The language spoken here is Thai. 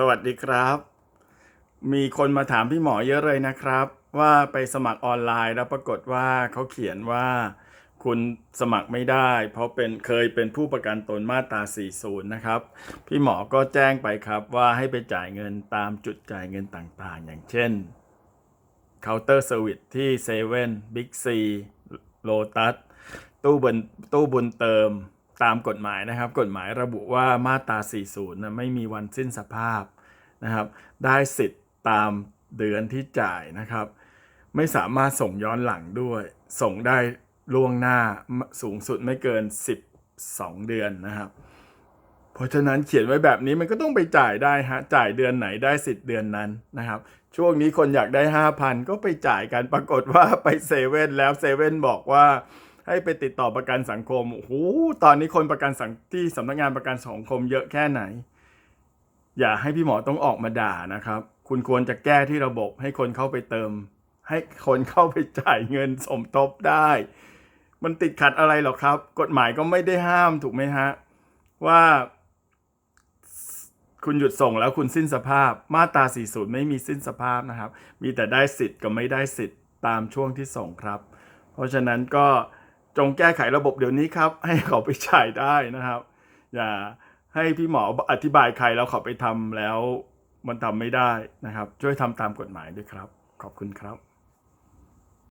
สวัสดีครับ มีคนมาถามพี่หมอเยอะเลยนะครับ ว่าไปสมัครออนไลน์แล้วปรากฏว่าเขาเขียนว่า คุณสมัครไม่ได้ เพราะเป็นเคยเป็นผู้ประกันตนมาตรา 40 นะครับ พี่หมอก็แจ้งไปครับว่าให้ไปจ่ายเงินตามจุดจ่ายเงินต่างๆ อย่างเช่นเคาน์เตอร์เซอร์วิสที่เซเว่นบิ๊กซีโลตัสตู้บุญตู้บุญเติม ตามกฎหมายนะครับ กฎหมายระบุว่ามาตรา 40นะไม่มีวันสิ้นสภาพนะครับ ได้สิทธิ์ตามเดือนที่จ่ายนะครับ ไม่สามารถส่งย้อนหลังด้วย ส่งได้ล่วงหน้าสูงสุดไม่เกิน 12 เดือนนะครับ เพราะฉะนั้นเขียนไว้แบบนี้มันก็ต้องไปจ่ายได้ฮะจ่ายเดือนไหนได้สิทธิ์เดือนนั้นนะครับ ช่วงนี้คนอยากได้ 5,000 ก็ไปจ่ายกันปรากฏว่าไปเซเว่นแล้วเซเว่นบอกว่า ให้ไปติดต่อประกันสังคมโอ้โหตอนนี้คนประกันสังที่สำนักงานประกันสังคมเยอะแค่ไหน อย่าให้พี่หมอต้องออกมาด่านะครับ คุณควรจะแก้ที่ระบบให้คนเข้าไปเติม ให้คนเข้าไปจ่ายเงินสมทบได้ มันติดขัดอะไรหรอครับ กฎหมายก็ไม่ได้ห้ามถูกไหมฮะว่าคุณหยุดส่งแล้วคุณสิ้นสภาพมาตรา 40 ไม่มีสิ้นสภาพนะครับ มีแต่ได้สิทธิ์กับไม่ได้สิทธิ์ตามช่วงที่ส่งครับ เพราะฉะนั้นก็ จงแก้ไขระบบเดี๋ยวนี้ครับ ให้เขาไปจ่ายได้นะครับ อย่าให้พี่หมออธิบายใครแล้วเขาไปทำแล้วมันทำไม่ได้นะครับ ช่วยทำตามกฎหมายด้วยครับ ขอบคุณครับ